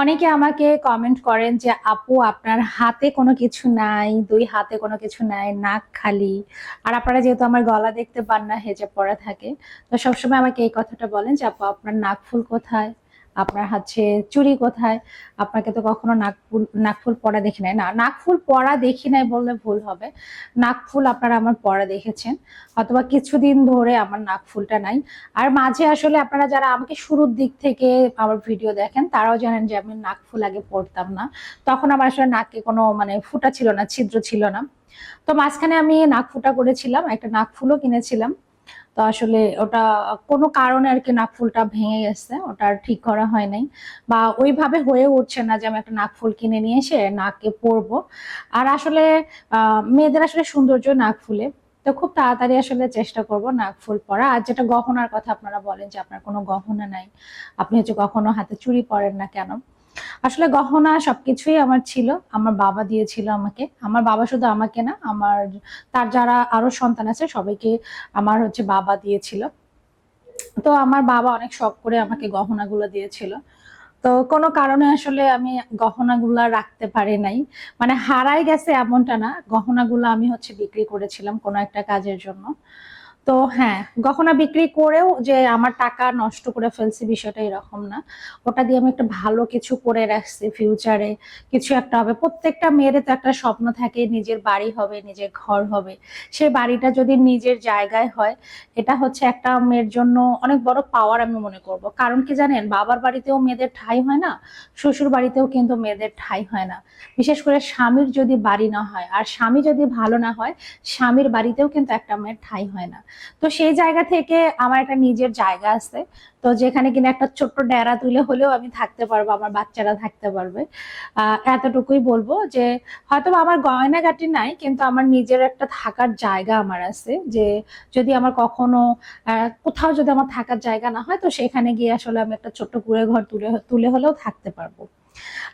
অনেকে আমাকে কমেন্ট করেন যে, আপু, আপনার হাতে কোনো কিছু নাই, দুই হাতে কোনো কিছু নাই, নাক খালি। আর আপনারা যেহেতু আমার গলা দেখতে পান না, হেজে পরা থাকে। তো সবসময় আমাকে এই কথাটা বলেন যে, আপু, আপনার নাক ফুল কোথায়? আপনার হচ্ছে চুড়ি কোথায়, আপনাকে তো কখনো নাকফুল নাকফুল পড়া দেখি নাই। না নাকফুল পড়া দেখি নাই বললে ভুল হবে। নাকফুল আপনারা আমার পরা দেখেছেন, অথবা কিছুদিন ধরে আমার নাকফুলটা নাই। আর মাঝে আসলে আপনারা যারা আমাকে শুরুর দিক থেকে আমার ভিডিও দেখেন, তারাও জানেন যে আমি নাকফুল আগে পরতাম না। তখন আমার আসলে নাকে কোনো মানে ফুটা ছিল না, ছিদ্র ছিল না। তো মাঝখানে আমি নাক ফুটা করেছিলাম, একটা নাকফুলও কিনেছিলাম। তো আসলে ওটা কোনো কারণে আর কি নাকফুলটা ভেঙে গেছে, ওটা আর ঠিক করা হয় নাই। বা ওইভাবে হয়ে উঠছে না যে আমি একটা নাকফুল কিনে নিয়ে এসে নাকে পরবো। আর আসলে মেয়েদের আসলে সৌন্দর্য নাকফুলে তো খুব তাড়াতাড়ি আসলে চেষ্টা করব নাকফুল পরা। আর যেটা গহনার কথা আপনারা বলেন যে আপনার কোনো গহনা নাই। আপনি হচ্ছে কখনো হাতে চুরি পরেন না কেন? আসলে গহনা সবকিছুই আমার ছিল, আমার বাবা দিয়েছিল আমাকে। আমার বাবা শুধু আমাকে না, আমার, তার যারা আরও সন্তান আছে সবাইকে আমার হচ্ছে বাবা দিয়েছিল। তো আমার বাবা অনেক শখ করে আমাকে গহনাগুলো দিয়েছিল। তো কোনো কারণে আসলে আমি গহনাগুলা রাখতে পারি নাই। মানে হারাই গেছে এমনটা না, গহনাগুলো আমি হচ্ছে বিক্রি করেছিলাম কোনো একটা কাজের জন্য। তো হ্যাঁ গহনা বিক্রি করেও যে আমার টাকা নষ্ট করে ফেলছি বিষয়টা এরকম না। ওটা দিয়ে আমি একটা ভালো কিছু করে রাখছি ফিউচারে কিছু একটা হবে। প্রত্যেকটা মেয়ের তো একটা স্বপ্ন থাকে, নিজের বাড়ি হবে, নিজের ঘর হবে। সেই বাড়িটা যদি নিজের জায়গায় হয়, এটা হচ্ছে একটা মেয়ের জন্য অনেক বড় পাওয়ার আমি মনে করব। কারণ কি জানেন, বাবার বাড়িতেও মেয়েদের ঠাই হয় না, শ্বশুর বাড়িতেও কিন্তু মেয়েদের ঠাই হয় না। বিশেষ করে স্বামীর যদি বাড়ি না হয়, আর স্বামী যদি ভালো না হয়, স্বামীর বাড়িতেও কিন্তু একটা মেয়ের ঠাই হয় না। তো সেই জায়গা থেকে আমার একটা নিজের জায়গা আছে। তো যেখানে কিনা একটা ছোট্ট ডেরা তুলে হলেও আমি থাকতে পারব, আমার বাচ্চারা থাকতে পারবে। এতটুকুই বলব যে হয়তো আমার গয়নাগাটি নাই, কিন্তু আমার নিজের একটা থাকার জায়গা আমার আছে। যে যদি আমার কখনো কোথাও যদি আমার থাকার জায়গা না হয়, তো সেখানে গিয়ে আসলে আমি একটা ছোট্ট কুড়ে ঘর তুলে তুলে হলেও থাকতে পারব।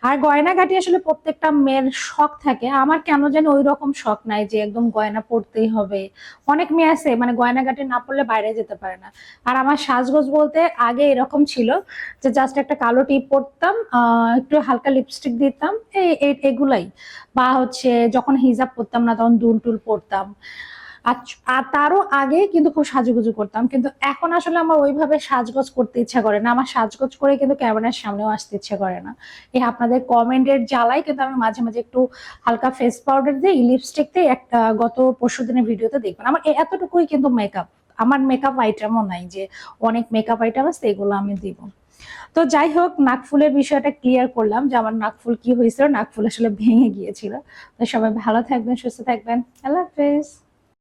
আর গয়নাঘাটি আসলে প্রত্যেকটা মেয়ের শখ থাকে। আমার কেন যেন ওই রকম শখ নাই যে একদম গয়না পরতেই হবে। অনেক মেয়ে আছে মানে গয়নাগাটি না পরলে বাইরে যেতে পারে না। আর আমার সাজগোজ বলতে আগে এরকম ছিল যে জাস্ট একটা কালো টিপ পরতাম একটু হালকা লিপস্টিক দিতাম এই- এগুলাই। বা হচ্ছে যখন হিজাব পরতাম না তখন দুল টুল পরতাম। আর তারও আগে কিন্তু খুব সাজুগুজু করতাম। কিন্তু এখন আসলে আমার ওইভাবে সাজগোজ করতে ইচ্ছা করে না। আমার সাজগোজ করে কিন্তু ক্যামেরার সামনেও আসতে ইচ্ছে করে না। এই আপনাদের কমেন্টের জ্বালাই কিন্তু আমি মাঝে মাঝে একটু হালকা ফেস পাউডার দিই লিপস্টিক দিয়ে একটা গত পরশু দিনের ভিডিওতে দেখবেন আমার এতটুকুই কিন্তু মেকআপ আমার মেকআপ আইটেমও নাই যে অনেক মেকআপ আইটেম আছে, এগুলো আমি দিব। তো যাই হোক, নাকফুলের বিষয়টা ক্লিয়ার করলাম যে আমার নাকফুল কি হয়েছিল। নাকফুল আসলে ভেঙে গিয়েছিল। তো সবাই ভালো থাকবেন, সুস্থ থাকবেন। আল্লাহ হাফেজ।